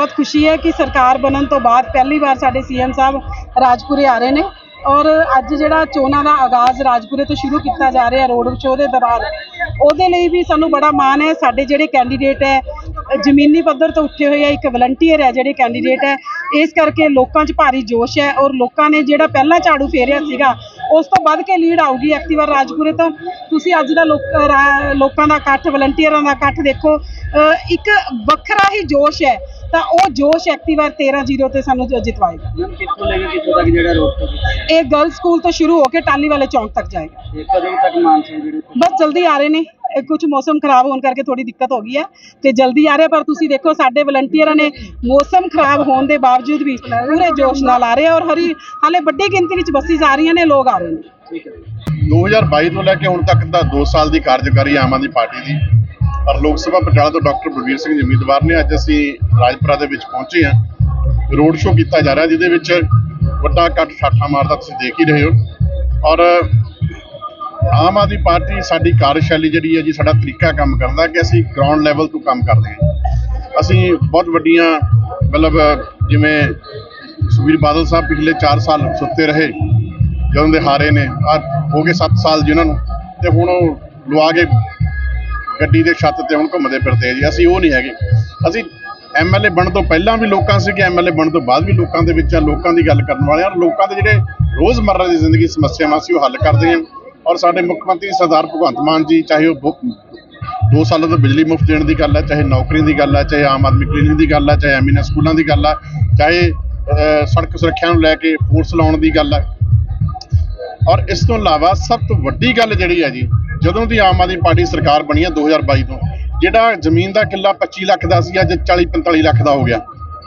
ਬਹੁਤ ਖੁਸ਼ੀ ਹੈ ਕਿ ਸਰਕਾਰ ਬਣਨ ਤੋਂ ਬਾਅਦ ਪਹਿਲੀ ਵਾਰ ਸਾਡੇ ਸੀਐਮ ਸਾਹਿਬ ਰਾਜਪੁਰੇ ਆ ਰਹੇ ਨੇ ਔਰ ਅੱਜ ਜਿਹੜਾ ਚੋਣਾਂ ਦਾ ਆਗਾਜ਼ ਰਾਜਪੁਰੇ ਤੋਂ ਸ਼ੁਰੂ ਕੀਤਾ ਜਾ ਰਿਹਾ ਰੋਡ ਸ਼ੋਅ ਦੇ ਦੌਰਾਨ, ਉਹਦੇ ਲਈ ਵੀ ਸਾਨੂੰ ਬੜਾ ਮਾਣ ਹੈ। ਸਾਡੇ ਜਿਹੜੇ ਕੈਂਡੀਡੇਟ ਹੈ, ਜ਼ਮੀਨੀ ਪੱਧਰ ਤੋਂ ਉੱਠੇ ਹੋਏ ਆ, ਇੱਕ ਵਲੰਟੀਅਰ ਹੈ ਜਿਹੜੇ ਕੈਂਡੀਡੇਟ ਹੈ, ਇਸ ਕਰਕੇ ਲੋਕਾਂ 'ਚ ਭਾਰੀ ਜੋਸ਼ ਹੈ ਔਰ ਲੋਕਾਂ ਨੇ ਜਿਹੜਾ ਪਹਿਲਾ ਝਾੜੂ ਫੇਰਿਆ ਸੀਗਾ, ਉਸ ਤੋਂ ਵੱਧ ਕੇ ਲੀਡ ਆਊਗੀ ਐਕਟਿਵਾ ਰਾਜਪੁਰੇ ਤੋਂ। ਤੁਸੀਂ ਅੱਜ ਦਾ ਲੋਕ- ਰਾ- ਲੋਕਾਂ ਦਾ ਇਕੱਠ ਵਲੰਟੀਅਰਾਂ ਦਾ ਇਕੱਠ ਦੇਖੋ ਇੱਕ ਵੱਖਰਾ ਹੀ ਜੋਸ਼ ਹੈ ਤਾਂ ਉਹ ਜੋਸ਼ ਐਕਟਿਵਾ 13-0 ਤੇ ਸਾਨੂੰ ਜ- ਜਿਤਵਾਏਗਾ। ਮੈਮ ਕਿੱਥੋਂ ਲੈ ਕੇ ਕਿੱਥੋਂ ਤੱਕ ਜਿਹੜਾ ਰੋਡ ਸ਼ੋਅ ਕੀਤਾ ਹੈ ਇਹ ਗਰਲ ਸਕੂਲ ਤੋਂ ਸ਼ੁਰੂ ਹੋ ਕੇ ਟਾਲੀ ਵਾਲੇ ਚੌਂਕ ਤੱਕ ਜਾਏਗਾ। ਤੇ ਕਦੋਂ ਤੱਕ ਮਾਨਸੂਨ ਜਿਹੜੇ ਬਸ ਜਲਦੀ ਆ ਰਹੇ ਨੇ। ਇਹ ਕੁਝ ਮੌਸਮ ਖਰਾਬ ਹੋਣ ਕਰਕੇ ਥੋੜੀ ਦਿੱਕਤ ਹੋ ਗਈ ਹੈ ਤੇ ਜਲਦੀ ਆ ਰਹੇ ਪਰ ਤੁਸੀਂ ਦੇਖੋ ਸਾਡੇ ਵਲੰਟੀਅਰਾਂ ਨੇ ਮੌਸਮ ਖਰਾਬ ਹੋਣ ਦੇ ਬਾਵਜੂਦ ਵੀ ਪੂਰੇ ਜੋਸ਼ ਨਾਲ ਆ ਰਹੇ ਆ ਔਰ ਹਰੀ ਹਾਲੇ ਵੱਡੀ ਗਿਣਤੀ ਵਿੱਚ ਬੱਸਿਸ ਆ ਰਹੀਆਂ ਨੇ ਲੋਕ ਆ ਰਹੇ ਨੇ। ਠੀਕ ਹੈ 2022 ਤੋਂ ਲੈ ਕੇ ਹੁਣ ਤੱਕ ਦਾ 2 ਸਾਲ ਦੀ ਕਾਰਜਕਾਰੀ ਆਮ ਆਦਮੀ ਪਾਰਟੀ ਦੀ ਔਰ ਲੋਕ ਸਭਾ ਪਟਿਆਲਾ ਤੋਂ ਡਾਕਟਰ ਬਲਵੀਰ ਸਿੰਘ ਜੀ ਉਮੀਦਵਾਰ ਨੇ ਅੱਜ ਅਸੀਂ ਰਾਜਪੁਰਾ ਦੇ ਵਿੱਚ ਪਹੁੰਚੇ ਹਾਂ। ਰੋਡ ਸ਼ੋਅ ਕੀਤਾ ਜਾ ਰਿਹਾ ਜਿਹਦੇ ਵਿੱਚ ਵੱਡਾ ਇਕੱਠ ਠਾਠਾ ਮਾਰਦਾ ਤੁਸੀਂ ਦੇਖ ਹੀ ਰਹੇ ਹੋ। ਔਰ ਆਮ ਆਦਮੀ ਪਾਰਟੀ ਸਾਡੀ ਕਾਰਜਸ਼ੈਲੀ ਜਿਹੜੀ ਹੈ ਜੀ, ਸਾਡਾ ਤਰੀਕਾ ਕੰਮ ਕਰਦਾ ਕਿ ਅਸੀਂ ਗਰਾਊਂਡ ਲੈਵਲ ਤੋਂ ਕੰਮ ਕਰਦੇ ਹਾਂ। ਅਸੀਂ ਬਹੁਤ ਵੱਡੀਆਂ ਮਤਲਬ ਜਿਵੇਂ ਸੁਖਬੀਰ ਬਾਦਲ ਸਾਹਿਬ ਪਿਛਲੇ 4 ਸਾਲ ਸੁੱਤੇ ਰਹੇ, ਜਦੋਂ ਦੇ ਹਾਰੇ ਨੇ ਆ ਹੋ ਗਏ 7 ਸਾਲ ਜਿਨ੍ਹਾਂ ਨੂੰ, ਤੇ ਹੁਣ ਉਹ ਲਵਾ ਕੇ ਗੱਡੀ ਦੇ ਛੱਤ ਤੇ ਹੁਣ ਘੁੰਮਦੇ ਫਿਰਦੇ ਆ ਜੀ। ਅਸੀਂ ਉਹ ਨਹੀਂ ਹੈਗੇ। ਅਸੀਂ ਐਮਐਲਏ ਬਣਨ ਤੋਂ ਪਹਿਲਾਂ ਵੀ ਲੋਕਾਂ ਸੀ ਕਿ ਐਮਐਲਏ ਬਣਨ ਤੋਂ ਬਾਅਦ ਵੀ ਲੋਕਾਂ ਦੇ ਵਿੱਚ ਆ ਲੋਕਾਂ ਦੀ ਗੱਲ ਕਰਨ ਵਾਲੇ ਆ। ਔਰ ਲੋਕਾਂ ਦੇ ਜਿਹੜੇ ਰੋਜ਼ਮਰਰਾ ਦੀ ਜ਼ਿੰਦਗੀ ਸਮੱਸਿਆਵਾਂ ਸੀ ਉਹ ਹੱਲ ਕਰਦੇ ਆ ਔਰ ਸਾਡੇ ਮੁੱਖ ਮੰਤਰੀ ਸਰਦਾਰ ਭਗਵੰਤ ਮਾਨ ਜੀ, ਚਾਹੇ ਉਹ ਬੁ- ਦੋ ਸਾਲਾਂ ਤੋਂ ਬਿਜਲੀ ਮੁਫਤ ਦੇਣ ਦੀ ਗੱਲ ਹੈ ਚਾਹੇ ਨੌਕਰੀ ਦੀ ਗੱਲ ਹੈ ਚਾਹੇ ਆਮ ਆਦਮੀ ਕਲੀਨਿਕ ਦੀ ਗੱਲ ਹੈ ਚਾਹੇ ਐਮੀਨਾ ਸਕੂਲਾਂ ਦੀ ਗੱਲ ਹੈ ਚਾਹੇ ਸੜਕ ਸੁਰੱਖਿਆ ਨੂੰ ਲੈ ਕੇ ਫੋਰਸ ਲਾਉਣ ਦੀ ਗੱਲ ਹੈ ਔਰ ਇਸ ਤੋਂ ਇਲਾਵਾ ਸਭ ਤੋਂ ਵੱਡੀ ਗੱਲ ਜਿਹੜੀ ਹੈ ਜੀ ਜਦੋਂ ਦੀ ਆਮ ਆਦਮੀ ਪਾਰਟੀ ਸਰਕਾਰ ਬਣੀ ਹੈ 2022 ਤੋਂ, ਜਿਹੜਾ ਜ਼ਮੀਨ ਦਾ ਕਿੱਲਾ 25 ਲੱਖ ਦਾ ਸੀ, ਅੱਜ 40 45 ਲੱਖ ਦਾ ਹੋ ਗਿਆ।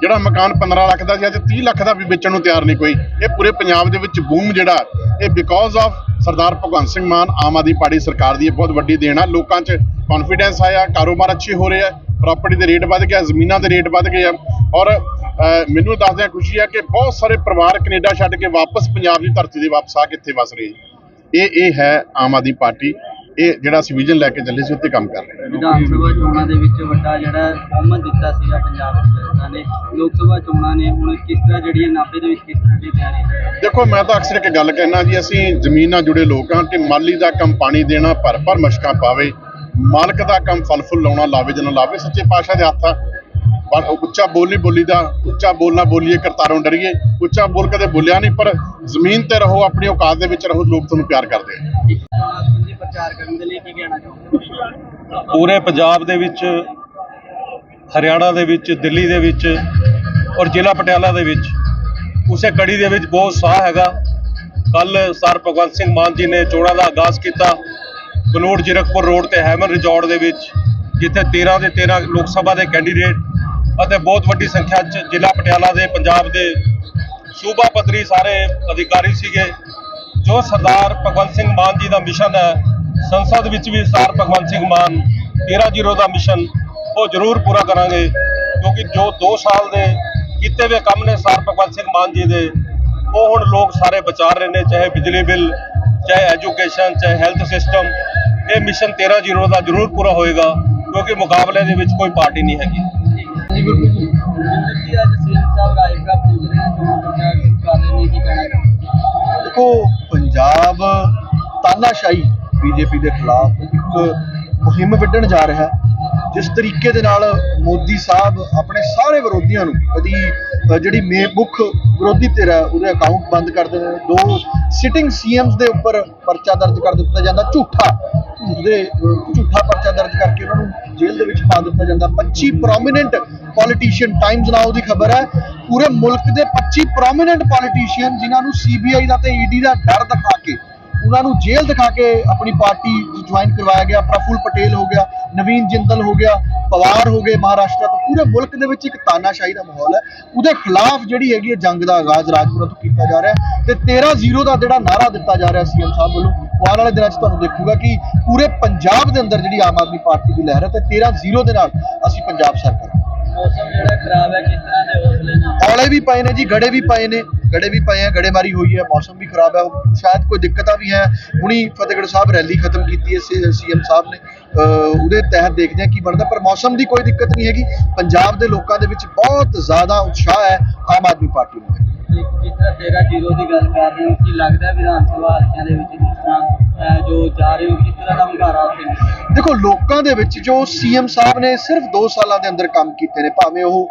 ਜਿਹੜਾ ਮਕਾਨ 15 ਲੱਖ ਦਾ ਸੀ, ਅੱਜ 30 ਲੱਖ ਦਾ ਵੀ ਵੇਚਣ ਨੂੰ ਤਿਆਰ ਨਹੀਂ ਕੋਈ। ਇਹ ਪੂਰੇ ਪੰਜਾਬ ਦੇ ਵਿੱਚ ਬੂਮ ਜਿਹੜਾ, ਇਹ because of Sardar Bhagwant Singh Mann Aam Aadmi party ਸਰਕਾਰ ਦੀ ਇਹ ਬਹੁਤ ਵੱਡੀ ਦੇਣ ਆ। ਲੋਕਾਂ 'ਚ ਕੌਨਫੀਡੈਂਸ ਆਇਆ, ਕਾਰੋਬਾਰ ਅੱਛੇ ਹੋ ਰਹੇ ਆ ਪ੍ਰਾਪਰਟੀ ਦੇ ਰੇਟ ਵੱਧ ਗਿਆ ਜ਼ਮੀਨਾਂ ਦੇ ਰੇਟ ਵੱਧ ਗਏ ਆ। ਔਰ ਮੈਨੂੰ ਦੱਸਦਿਆਂ ਖੁਸ਼ੀ ਆ ਕਿ ਬਹੁਤ ਸਾਰੇ ਪਰਿਵਾਰ ਕੈਨੇਡਾ ਛੱਡ ਕੇ ਵਾਪਸ ਪੰਜਾਬ ਦੀ ਧਰਤੀ ਦੇ ਵਾਪਸ ਆ ਕੇ ਇੱਥੇ ਵਸ ਰਹੇ ਇਹ ਇਹ ਹੈ ਆਮ ਆਦਮੀ ਪਾਰਟੀ। ਇਹ ਜਿਹੜਾ ਅਸੀਂ ਵਿਜ਼ਨ ਲੈ ਕੇ ਚੱਲੇ ਸੀ ਉੱਤੇ ਕੰਮ ਕਰ ਰਹੇ ਵਿਧਾਨ ਸਭਾ ਚੋਣਾਂ ਦੇ ਵਿੱਚ ਵੱਡਾ ਜਿਹੜਾ ਬਹੁਮਤ ਦਿੱਤਾ ਸੀਗਾ ਪੰਜਾਬ ਸਰਕਾਰ ਨੇ। ਲੋਕ ਸਭਾ ਚੋਣਾਂ ਨੇ ਹੁਣ ਕਿਸ ਤਰ੍ਹਾਂ ਜਿਹੜੀ ਨਾਭੇ ਦੇ ਵਿੱਚ ਕਿਸ ਤਰ੍ਹਾਂ ਦੀ ਤਿਆਰੀ ਦੇਖੋ ਮੈਂ ਤਾਂ ਅਕਸਰ ਇੱਕ ਗੱਲ ਕਹਿਣਾ ਜੀ ਅਸੀਂ ਜ਼ਮੀਨ ਨਾਲ ਜੁੜੇ ਲੋਕ ਹਾਂ ਕਿ ਮਾਲੀ ਦਾ ਕੰਮ ਪਾਣੀ ਦੇਣਾ ਭਰ ਭਰ ਮਸ਼ਕਾਂ ਪਾਵੇ ਮਾਲਕ ਦਾ ਕੰਮ ਫਲ ਫੁੱਲ ਲਾਉਣਾ ਲਾਵੇ ਜਨ ਲਾਵੇ ਸੱਚੇ ਪਾਤਸ਼ਾਹ ਦੇ ਹੱਥ ਆ ਉੱਚਾ ਬੋਲੀ ਬੋਲੀ ਦਾ ਉੱਚਾ ਬੋਲਣਾ ਬੋਲੀਏ ਕਰਤਾਰੋਂ ਡਰੀਏ। ਉੱਚਾ ਬੋਲ ਕਦੇ ਬੋਲਿਆ ਨਹੀਂ ਪਰ ਜ਼ਮੀਨ ਤੇ ਰਹੋ ਆਪਣੀ ਔਕਾਤ ਦੇ ਵਿੱਚ ਰਹੋ ਲੋਕ ਤੁਹਾਨੂੰ ਪਿਆਰ ਕਰਦੇ ਆ। ਚੋਣਾਂ ਸੰਬੰਧੀ ਪ੍ਰਚਾਰ ਕਰਨ ਦੇ ਲਈ ਕੀ ਕਹਿਣਾ ਚਾਹੋਗੇ? ਪੂਰੇ ਪੰਜਾਬ ਦੇ ਵਿੱਚ ਹਰਿਆਣਾ ਦੇ ਵਿੱਚ ਦਿੱਲੀ ਦੇ ਵਿੱਚ ਔਰ ਜ਼ਿਲ੍ਹਾ ਪਟਿਆਲਾ ਦੇ ਵਿੱਚ ਉਸੇ ਕੜੀ ਦੇ ਵਿੱਚ ਬਹੁਤ ਸਾਹ ਹੈਗਾ। ਕੱਲ ਸਰ ਭਗਵੰਤ ਸਿੰਘ ਮਾਨ ਜੀ ਨੇ ਚੋਣਾਂ ਦਾ ਆਗਾਜ਼ ਕੀਤਾ। ਬਨੂੜ ਜੀਰਕਪੁਰ ਰੋਡ ਤੇ ਹੈਮਨ ਰਿਜੋਰਟ ਦੇ ਵਿੱਚ ਜਿੱਥੇ 13 ਦੇ 13 ਲੋਕ ਸਭਾ ਦੇ ਕੈਂਡੀਡੇਟ ਅਤੇ ਬਹੁਤ ਵੱਡੀ ਸੰਖਿਆ 'ਚ ਜ਼ਿਲ੍ਹਾ ਪਟਿਆਲਾ ਦੇ, ਪੰਜਾਬ ਦੇ ਸੂਬਾ ਪੱਧਰੀ ਸਾਰੇ ਅਧਿਕਾਰੀ ਸੀਗੇ, ਜੋ ਸਰਦਾਰ ਭਗਵੰਤ ਸਿੰਘ ਮਾਨ ਜੀ ਦਾ ਮਿਸ਼ਨ ਹੈ, ਸੰਸਦ ਵਿੱਚ ਵੀ ਸਰਦਾਰ ਭਗਵੰਤ ਸਿੰਘ ਮਾਨ 13-0 ਦਾ ਮਿਸ਼ਨ, ਉਹ ਜ਼ਰੂਰ ਪੂਰਾ ਕਰਾਂਗੇ, ਕਿਉਂਕਿ ਜੋ 2 ਸਾਲ ਦੇ ਕੀਤੇ ਹੋਏ ਕੰਮ ਨੇ ਸਰਦਾਰ ਭਗਵੰਤ ਸਿੰਘ ਮਾਨ ਜੀ ਦੇ, ਉਹ ਹੁਣ ਲੋਕ ਸਾਰੇ ਵਿਚਾਰ ਰਹੇ ਨੇ, ਚਾਹੇ ਬਿਜਲੀ ਬਿੱਲ, ਚਾਹੇ ਐਜੂਕੇਸ਼ਨ, ਚਾਹੇ ਹੈਲਥ ਸਿਸਟਮ, ਇਹ ਮਿਸ਼ਨ 13-0 ਦਾ ਜ਼ਰੂਰ ਪੂਰਾ ਹੋਏਗਾ, ਕਿਉਂਕਿ ਮੁਕਾਬਲੇ ਦੇ ਵਿੱਚ ਕੋਈ ਪਾਰਟੀ ਨਹੀਂ ਹੈਗੀ। ਦੇਖੋ, ਪੰਜਾਬ ਤਾਨਾਸ਼ਾਹੀ ਬੀਜੇਪੀ ਦੇ ਖਿਲਾਫ ਇੱਕ ਮੁਹਿੰਮ ਵਿੱਢਣ ਜਾ ਰਿਹਾ ਹੈ, ਜਿਸ ਤਰੀਕੇ ਦੇ ਨਾਲ ਮੋਦੀ ਸਾਹਿਬ ਆਪਣੇ ਸਾਰੇ ਵਿਰੋਧੀਆਂ ਨੂੰ ਕਦੀ ਜਿਹੜੀ ਮੇ ਮੁੱਖ ਵਿਰੋਧੀ ਧਿਰ ਹੈ, ਉਹਦੇ ਅਕਾਊਂਟ ਬੰਦ ਕਰ ਦਿੰਦੇ ਨੇ। ਦੋ ਸਿਟਿੰਗ ਸੀਐਮਸ ਦੇ ਉੱਪਰ ਪਰਚਾ ਦਰਜ ਕਰ ਦਿੱਤਾ ਜਾਂਦਾ, ਝੂਠਾ। ਝੂਠ ਦੇ ਝੂਠਾ ਪਰਚਾ ਦਰਜ ਕਰਕੇ ਉਹਨਾਂ ਨੂੰ ਜੇਲ੍ਹ ਦੇ ਵਿੱਚ ਪਾ ਦਿੱਤਾ ਜਾਂਦਾ। 25 ਪ੍ਰੋਮਿਨੈਂਟ ਪੋਲੀਟੀਸ਼ੀਅਨ ਟਾਈਮਜ਼ ਨਾਓ ਦੀ ਖਬਰ ਹੈ, ਪੂਰੇ ਮੁਲਕ ਦੇ 25 ਪ੍ਰੋਮਿਨੈਂਟ ਪੋਲੀਟੀਸ਼ੀਅਨ ਜਿਨ੍ਹਾਂ ਨੂੰ ਸੀਬੀਆਈ ਦਾ ਤੇ ਈਡੀ ਦਾ ਡਰ ਦਿਖਾ ਕੇ, ਉਹਨਾਂ ਨੂੰ ਜੇਲ੍ਹ ਦਿਖਾ ਕੇ ਆਪਣੀ ਪਾਰਟੀ ਜੁਆਇਨ ਕਰਵਾਇਆ ਗਿਆ, ਪ੍ਰਫੁੱਲ ਪਟੇਲ ਹੋ ਗਿਆ, ਨਵੀਨ ਜਿੰਦਲ ਹੋ ਗਿਆ, ਪਵਾਰ ਹੋ ਗਏ ਮਹਾਰਾਸ਼ਟਰ, ਤੋਂ ਪੂਰੇ ਮੁਲਕ ਦੇ ਵਿੱਚ ਇੱਕ ਤਾਨਾਸ਼ਾਹੀ ਦਾ ਮਾਹੌਲ ਹੈ। ਉਹਦੇ ਖਿਲਾਫ ਜਿਹੜੀ ਹੈਗੀ ਹੈ ਜੰਗ ਦਾ ਆਗਾਜ਼ ਰਾਜਪੁਰਾ ਤੋਂ ਕੀਤਾ ਜਾ ਰਿਹਾ ਹੈ ਤੇ 13-0 ਦਾ ਜਿਹੜਾ ਨਾਰਾ ਦਿੱਤਾ ਜਾ ਰਿਹਾ ਸੀਐਮ ਸਾਹਿਬ ਵੱਲੋਂ, ਉਹ ਆਉਣ ਵਾਲੇ ਦਿਨਾਂ 'ਚ ਤੁਹਾਨੂੰ ਦੇਖੂਗਾ ਕਿ ਪੂਰੇ ਪੰਜਾਬ ਦੇ ਅੰਦਰ ਜਿਹੜੀ ਆਮ ਆਦਮੀ ਪਾਰਟੀ ਦੀ ਲਹਿਰ ਹੈ, ਤੇ 13-0 ਦੇ ਨਾਲ ਅਸੀਂ ਪੰਜਾਬ ਸਰਕਾਰ ਮੌਸਮ ਜਿਹੜਾ ਖਰਾਬ ਹੈ ਕਿਸ ਤਰ੍ਹਾਂ ਦੇ ਹੌਸਲੇ ਨਾਲ? ਔਲੇ ਵੀ ਪਏ ਨੇ ਜੀ ਗੜੇ ਵੀ ਪਏ ਨੇ ਗੜੇ ਵੀ ਪਏ ਆ ਗੜੇਮਾਰੀ ਹੋਈ ਹੈ ਮੌਸਮ ਵੀ ਖਰਾਬ ਹੈ ਸ਼ਾਇਦ ਕੋਈ ਦਿੱਕਤਾਂ ਵੀ ਹੈ। ਹੁਣੀ ਫਤਿਹਗੜ੍ਹ ਸਾਹਿਬ ਰੈਲੀ ਖਤਮ ਕੀਤੀ ਹੈ ਸੀਐਮ ਸਾਹਿਬ ਨੇ। ਉਹਦੇ ਤਹਿਤ ਦੇਖਦੇ ਆ ਕੀ ਬਣਦਾ ਪਰ ਮੌਸਮ ਦੀ ਕੋਈ ਦਿੱਕਤ ਨਹੀਂ ਹੈਗੀ। ਪੰਜਾਬ ਦੇ ਲੋਕਾਂ ਦੇ ਵਿੱਚ ਬਹੁਤ ਜ਼ਿਆਦਾ ਉਤਸ਼ਾਹ ਹੈ ਆਮ ਆਦਮੀ ਪਾਰਟੀ ਨੂੰ। ਜਿਸ ਤਰ੍ਹਾਂ 13 ਜ਼ੀਰੋ ਦੀ ਗੱਲ ਕਰ ਰਹੇ ਹੋ ਕੀ ਲੱਗਦਾ ਹੈ ਵਿਧਾਨ ਸਭਾ ਹਲਕਿਆਂ ਦੇ ਵਿੱਚ ਜਿਸ ਤਰ੍ਹਾਂ ਅਹ, ਜੋ ਜਾ ਰਹੇ ਹੋ ਕਿਸ ਤਰ੍ਹਾਂ ਦਾ ਹੁੰਗਾਰਾ ਉੱਥੇ ਦੇਖੋ, ਲੋਕਾਂ ਦੇ ਵਿੱਚ ਜੋ ਸੀਐਮ ਸਾਹਿਬ ਨੇ ਸਿਰਫ 2 ਸਾਲਾਂ ਦੇ ਅੰਦਰ ਕੰਮ ਕੀਤੇ ਨੇ, ਭਾਵੇਂ ਉਹ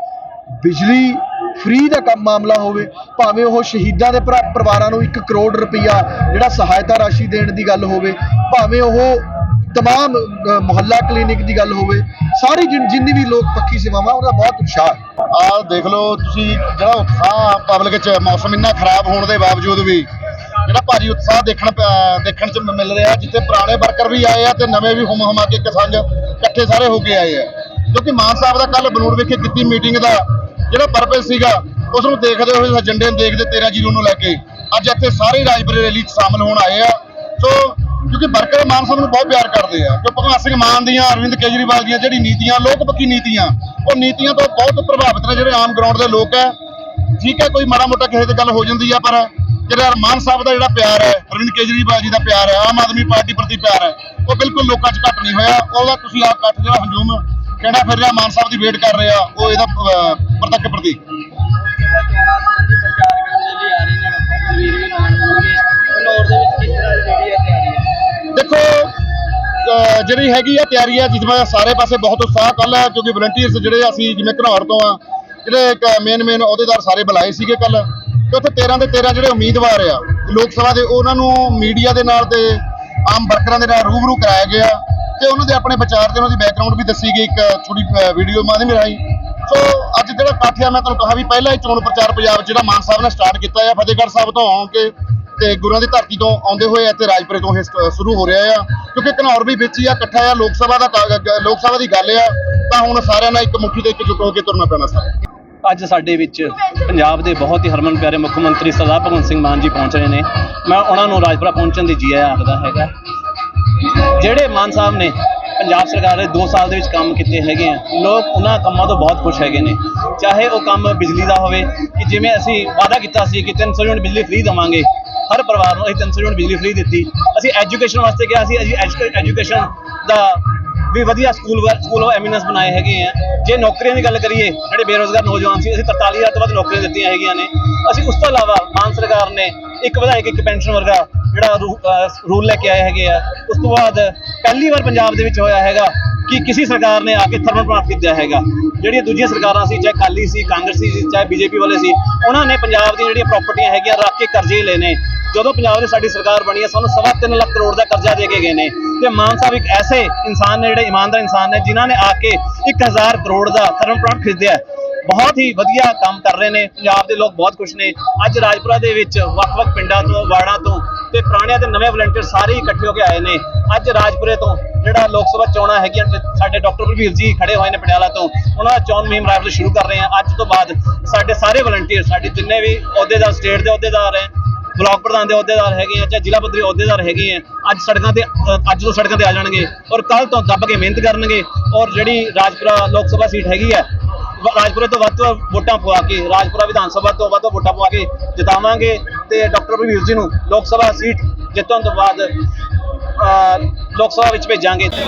ਬਿਜਲੀ ਫ੍ਰੀ ਦਾ ਕੰਮ ਮਾਮਲਾ ਹੋਵੇ, ਭਾਵੇਂ ਉਹ ਸ਼ਹੀਦਾਂ ਦੇ ਭਰਾ- ਪਰਿਵਾਰਾਂ ਨੂੰ 1 ਕਰੋੜ ਰੁਪਈਆ ਜਿਹੜਾ ਸਹਾਇਤਾ ਰਾਸ਼ੀ ਦੇਣ ਦੀ ਗੱਲ ਹੋਵੇ, ਭਾਵੇਂ ਉਹ ਤਮਾਮ ਮੁਹੱਲਾ ਕਲੀਨਿਕ ਦੀ ਗੱਲ ਹੋਵੇ, ਸਾਰੀ ਜਿਨ- ਜਿੰਨੀ ਵੀ ਲੋਕ ਪੱਖੀ ਸੇਵਾਵਾਂ, ਉਹਦਾ ਬਹੁਤ ਉਤਸ਼ਾਹ ਹੈ। ਆਹ ਦੇਖ ਲਓ, ਤੁਸੀਂ ਜਿਹੜਾ ਉਤਸ਼ਾਹ ਪਬਲਿਕ 'ਚ ਮੌਸਮ ਇੰਨਾ ਖਰਾਬ ਹੋਣ ਦੇ ਬਾਵਜੂਦ ਵੀ ਜਿਹੜਾ ਭਾਰੀ ਉਤਸ਼ਾਹ ਦੇਖਣ ਦੇਖਣ 'ਚ ਮਿਲ ਰਿਹਾ ਜਿੱਥੇ ਪੁਰਾਣੇ ਵਰਕਰ ਵੀ ਆਏ ਆ ਤੇ ਨਵੇਂ ਵੀ ਹੁਮ ਹੁਮਾ ਕੇ ਕਿਸਾਨ ਇਕੱਠੇ ਸਾਰੇ ਹੋ ਕੇ ਆਏ ਆ। ਕਿਉਂਕਿ ਮਾਨ ਸਾਹਿਬ ਦਾ ਕੱਲ ਬਨੂੜ ਵਿਖੇ ਕੀਤੀ ਮੀਟਿੰਗ ਦਾ ਜਿਹੜਾ ਪਰਪਸ ਸੀਗਾ, ਉਸ ਨੂੰ ਦੇਖਦੇ ਹੋਏ ਏਜੰਡੇ ਨੂੰ ਦੇਖਦੇ 13 ਜੀਰੋ ਨੂੰ ਲੈ ਕੇ ਅੱਜ ਇੱਥੇ ਸਾਰੇ ਰਾਜਪੁਰੇ ਰੈਲੀ 'ਚ ਸ਼ਾਮਲ ਹੋਣ ਆਏ ਆ। ਸੋ ਕਿਉਂਕਿ ਵਰਕਰ ਮਾਨ ਸਾਹਿਬ ਨੂੰ ਬਹੁਤ ਪਿਆਰ ਕਰਦੇ ਆ ਕਿ ਭਗਵੰਤ ਸਿੰਘ ਮਾਨ ਦੀਆਂ, ਅਰਵਿੰਦ ਕੇਜਰੀਵਾਲ ਦੀਆਂ ਜਿਹੜੀ ਨੀਤੀਆਂ, ਲੋਕ ਪੱਖੀ ਨੀਤੀਆਂ, ਉਹ ਨੀਤੀਆਂ ਤੋਂ ਬਹੁਤ ਪ੍ਰਭਾਵਿਤ ਨੇ ਜਿਹੜੇ ਆਮ ਗਰਾਊਂਡ ਦੇ ਲੋਕ ਹੈ ਠੀਕ ਹੈ, ਕੋਈ ਮਾੜਾ ਮੋਟਾ ਕਿਸੇ ਤੇ ਗੱਲ ਹੋ ਜਾਂਦੀ ਆ, ਪਰ ਜਿਹੜਾ ਮਾਨ ਸਾਹਿਬ ਦਾ ਜਿਹੜਾ ਪਿਆਰ ਹੈ, ਅਰਵਿੰਦ ਕੇਜਰੀਵਾਲ ਜੀ ਦਾ ਪਿਆਰ ਹੈ, ਆਮ ਆਦਮੀ ਪਾਰਟੀ ਪ੍ਰਤੀ ਪਿਆਰ ਹੈ, ਉਹ ਬਿਲਕੁਲ ਲੋਕਾਂ 'ਚ ਘੱਟ ਨਹੀਂ ਹੋਇਆ। ਉਹਦਾ ਤੁਸੀਂ ਆਪ ਇਕੱਠ ਜਿਹੜਾ ਹੰਝੂਮ ਕਿਹੜਾ ਫਿਰ ਰਿਹਾ ਮਾਨ ਸਾਹਿਬ ਦੀ ਵੇਟ ਕਰ ਰਿਹਾ ਉਹ ਇਹਦਾ ਪ੍ਰਤੱਖ ਪ੍ਰਤੀਕ। ਦੇਖੋ ਜਿਹੜੀ ਹੈਗੀ ਆ ਤਿਆਰੀ ਆ ਜਿਸमें ਸਾਰੇ ਪਾਸੇ ਬਹੁਤ ਉਤਸ਼ਾਹ ਕੱਲ ਕਿਉਂਕਿ ਵਲੰਟੀਅਰਸ ਜਿਹੜੇ ਅਸੀਂ ਜਿਵੇਂ ਘਨੌਰ ਤੋਂ ਆ, ਜਿਹੜੇ ਮੇਨ ਮੇਨ ਅਹੁਦੇਦਾਰ ਸਾਰੇ ਬੁਲਾਏ ਸੀਗੇ ਕੱਲ ਤੇ ਉੱਥੇ 13 ਦੇ 13 ਜਿਹੜੇ ਉਮੀਦਵਾਰ ਆ, ਲੋਕ ਸਭਾ ਦੇ, ਉਹਨਾਂ ਨੂੰ ਮੀਡੀਆ ਦੇ ਨਾਲ ਤੇ ਆਮ ਵਰਕਰਾਂ ਦੇ ਨਾਲ ਰੂਬਰੂ ਕਰਾਇਆ ਗਿਆ ਤੇ ਉਹਨਾਂ ਦੇ ਆਪਣੇ ਵਿਚਾਰ ਤੇ ਉਹਨਾਂ ਦੀ ਬੈਕਗ੍ਰਾਉਂਡ ਵੀ ਦੱਸੀ ਗਈ ਇੱਕ ਛੋਟੀ ਵੀਡੀਓ ਮਾਧਿਅਮ ਰਾਹੀਂ। ਸੋ ਅੱਜ ਜਿਹੜਾ ਇਕੱਠ ਆ ਮੈਂ ਤੁਹਾਨੂੰ ਕਹਾ ਵੀ ਪਹਿਲਾ ਹੀ ਚੋਣ ਪ੍ਰਚਾਰ ਪੰਜਾਬ 'ਚ ਜਿਹੜਾ ਮਾਨ ਸਾਹਿਬ ਨੇ ਸਟਾਰਟ ਕੀਤਾ ਆ, ਫਤਿਹਗੜ੍ਹ ਸਾਹਿਬ ਤੋਂ ਆਉਂ ਕੇ ਤੇ ਗੁਰੂਆਂ ਦੀ ਧਰਤੀ ਤੋਂ ਆਉਂਦੇ ਹੋਏ ਇੱਥੇ ਰਾਜਪੁਰੇ ਤੋਂ ਇਹ ਸ਼ੁਰੂ ਹੋ ਰਿਹਾ ਆ, ਕਿਉਂਕਿ ਘਨੌਰ ਵੀ ਵਿੱਚ ਹੀ ਆ, ਇਕੱਠਾ ਆ, ਲੋਕ ਸਭਾ ਦਾ ਕ- ਲੋਕ ਸਭਾ ਦੀ ਗੱਲ ਆ, ਤਾਂ ਹੁਣ ਸਾਰਿਆਂ ਨਾਲ ਇੱਕ ਮੁੱਠੀ ਇੱਕ ਇੱਕਜੁੱਟ ਹੋ ਕੇ ਤੁਰਨਾ ਪੈਣਾ ਸਾਰਾ ਅੱਜ ਸਾਡੇ ਵਿੱਚ ਪੰਜਾਬ ਦੇ ਬਹੁਤ ਹੀ ਹਰਮਨ ਪਿਆਰੇ ਮੁੱਖ ਮੰਤਰੀ ਸਰਦਾਰ ਭਗਵੰਤ ਸਿੰਘ ਮਾਨ ਜੀ ਪਹੁੰਚ ਰਹੇ ਨੇ। ਮੈਂ ਉਹਨਾਂ ਨੂੰ ਰਾਜਪੁਰਾ ਪਹੁੰਚਣ ਦੀ ਜੀਆ ਆਖਦਾ ਹੈਗਾ। ਜਿਹੜੇ ਮਾਨ ਸਾਹਿਬ ਨੇ ਪੰਜਾਬ ਸਰਕਾਰ ਦੇ 2 ਸਾਲ ਦੇ ਵਿੱਚ ਕੰਮ ਕੀਤੇ ਹੈਗੇ ਆ, ਲੋਕ ਉਹਨਾਂ ਕੰਮਾਂ ਤੋਂ ਬਹੁਤ ਖੁਸ਼ ਹੈਗੇ ਨੇ। ਚਾਹੇ ਉਹ ਕੰਮ ਬਿਜਲੀ ਦਾ ਹੋਵੇ, ਕਿ ਜਿਵੇਂ ਅਸੀਂ ਵਾਅਦਾ ਕੀਤਾ ਸੀ ਕਿ 300 ਯੂਨਿਟ ਬਿਜਲੀ ਫ੍ਰੀ ਦੇਵਾਂਗੇ, ਹਰ ਪਰਿਵਾਰ ਨੂੰ ਅਸੀਂ 300 ਯੂਨਿਟ ਬਿਜਲੀ ਫ੍ਰੀ ਦਿੱਤੀ। ਅਸੀਂ ਐਜੂਕੇਸ਼ਨ ਵਾਸਤੇ ਕਿਹਾ ਸੀ, ਅਸੀਂ ਐਜੂਕੇਸ਼ਨ ਦਾ ਵੀ ਵਧੀਆ ਸਕੂਲ ਵਰ- ਸਕੂਲ ਆਫ ਐਮੀਨੈਂਸ ਬਣਾਏ ਹੈਗੇ ਆ। ਜੇ ਨੌਕਰੀਆਂ ਦੀ ਗੱਲ ਕਰੀਏ, ਜਿਹੜੇ ਬੇਰੋਜ਼ਗਾਰ ਨੌਜਵਾਨ ਸੀ, ਅਸੀਂ 43000 ਤੋਂ ਵੱਧ ਨੌਕਰੀਆਂ ਦਿੱਤੀਆਂ ਹੈਗੀਆਂ ਨੇ। ਅਸੀਂ ਉਸ ਤੋਂ ਇਲਾਵਾ ਮਾਨ ਸਰਕਾਰ ਨੇ ਇੱਕ ਵਿਧਾਇਕ ਇੱਕ ਪੈਨਸ਼ਨ ਵਰਗਾ ਜਿਹੜਾ ਰੂਲ ਲੈ ਕੇ ਆਏ ਹੈਗੇ ਆ। ਉਸ ਤੋਂ ਬਾਅਦ ਪਹਿਲੀ ਵਾਰ ਪੰਜਾਬ ਦੇ ਵਿੱਚ ਹੋਇਆ ਹੈਗਾ ਕਿ ਕਿਸੇ ਸਰਕਾਰ ਨੇ ਆ ਕੇ ਥਰਮਲ ਪਲਾਂਟ ਕੀਤਾ ਹੈਗਾ। ਜਿਹੜੀਆਂ ਦੂਜੀਆਂ ਸਰਕਾਰਾਂ ਸੀ, ਚਾਹੇ ਕਾਲੀ ਸੀ, ਕਾਂਗਰਸੀ ਸੀ, ਚਾਹੇ ਬੀਜੇਪੀ ਵਾਲੇ ਸੀ, ਉਹਨਾਂ ਨੇ ਪੰਜਾਬ ਦੀਆਂ ਜਿਹੜੀਆਂ ਪ੍ਰਾਪਰਟੀਆਂ ਹੈਗੀਆਂ, ਰੱਖ ਕੇ ਕਰਜ਼ੇ ਲਏ ਨੇ। ਜਦੋਂ ਪੰਜਾਬ ਦੀ ਸਾਡੀ ਸਰਕਾਰ ਬਣੀ ਹੈ, ਸਾਨੂੰ ਸਵਾ ਤਿੰਨ ਲੱਖ ਕਰੋੜ ਦਾ ਕਰਜ਼ਾ ਦੇ ਕੇ ਗਏ ਨੇ। ਤੇ ਮਾਨ ਸਾਹਿਬ ਇੱਕ ਐਸੇ ਇਨਸਾਨ ਨੇ, ਜਿਹੜੇ ਇਮਾਨਦਾਰ ਇਨਸਾਨ ਨੇ, ਜਿਨ੍ਹਾਂ ਨੇ ਆ ਕੇ 1000 ਕਰੋੜ ਦਾ ਥਰਮਲ ਪਲਾਂਟ ਖਰੀਦਿਆ ਬਹੁਤ ਹੀ ਵਧੀਆ ਕੰਮ ਕਰ ਰਹੇ ਨੇ। ਪੰਜਾਬ ਦੇ ਲੋਕ ਬਹੁਤ ਖੁਸ਼ ਨੇ। ਅੱਜ ਰਾਜਪੁਰਾ ਦੇ ਵਿੱਚ ਵੱਖ-ਵੱਖ ਪਿੰਡਾਂ ਤੋਂ, ਵਾਰਡਾਂ ਤੋਂ ਤੇ ਪੁਰਾਣਿਆਂ ਤੇ ਨਵੇਂ ਵਲੰਟੀਅਰ ਸਾਰੇ ਹੀ ਇਕੱਠੇ ਹੋ ਕੇ ਆਏ ਨੇ। ਅੱਜ ਰਾਜਪੁਰੇ ਤੋਂ ਜਿਹੜਾ ਲੋਕ ਸਭਾ ਚੋਣਾਂ ਹੈਗੀਆਂ ਸਾਡੇ ਡਾਕਟਰ ਬਲਵੀਰ ਜੀ ਖੜੇ ਹੋਏ ਨੇ ਪਟਿਆਲਾ ਤੋਂ। ਉਹਨਾਂ ਦਾ ਚੋਣ ਮੁਹਿੰਮ ਰਾਜਪੁਰ ਸ਼ੁਰੂ ਕਰ ਰਹੇ ਆ ਅੱਜ ਤੋਂ ਬਾਅਦ ਸਾਡੇ ਸਾਰੇ ਵਲੰਟੀਅਰ, ਸਾਡੇ ਜਿੰਨੇ ਵੀ ਅਹੁਦੇਦਾਰ, ਸਟੇਟ ਦੇ ਅਹੁਦੇਦਾਰ ਹੈ ਬਲਾਕ ਪ੍ਰਧਾਨ ਦੇ ਅਹੁਦੇਦਾਰ ਹੈਗੇ ਆ ਜਾਂ ਜ਼ਿਲ੍ਹਾ ਪੱਧਰੀ ਅਹੁਦੇਦਾਰ ਹੈਗੇ ਆ, ਅੱਜ ਸੜਕਾਂ ਤੇ ਅੱਜ ਤੋਂ ਸੜਕਾਂ ਤੇ ਆ ਜਾਣਗੇ ਔਰ ਕੱਲ ਤੋਂ ਦੱਬ ਕੇ ਮਿਹਨਤ ਕਰਨਗੇ ਔਰ ਜਿਹੜੀ ਰਾਜਪੁਰਾ ਲੋਕ ਸਭਾ ਸੀਟ ਹੈਗੀ ਹੈ ਰਾਜਪੁਰਾ ਤੋਂ ਵੱਧ ਤੋਂ ਵੱਧ ਵੋਟਾਂ ਪਵਾ ਕੇ, ਰਾਜਪੁਰਾ ਵਿਧਾਨ ਸਭਾ ਤੋਂ ਵੱਧ ਤੋਂ ਵੋਟਾਂ ਪਵਾ ਕੇ ਜਿਤਾਵਾਂਗੇ ਤੇ ਡਾਕਟਰ ਬਲਵੀਰ ਜੀ ਨੂੰ ਲੋਕ ਸਭਾ ਸੀਟ ਜਿੱਤਣ ਤੋਂ ਬਾਅਦ ਲੋਕ ਸਭਾ ਵਿੱਚ ਭੇਜਾਂਗੇ। ਅਸੀਂ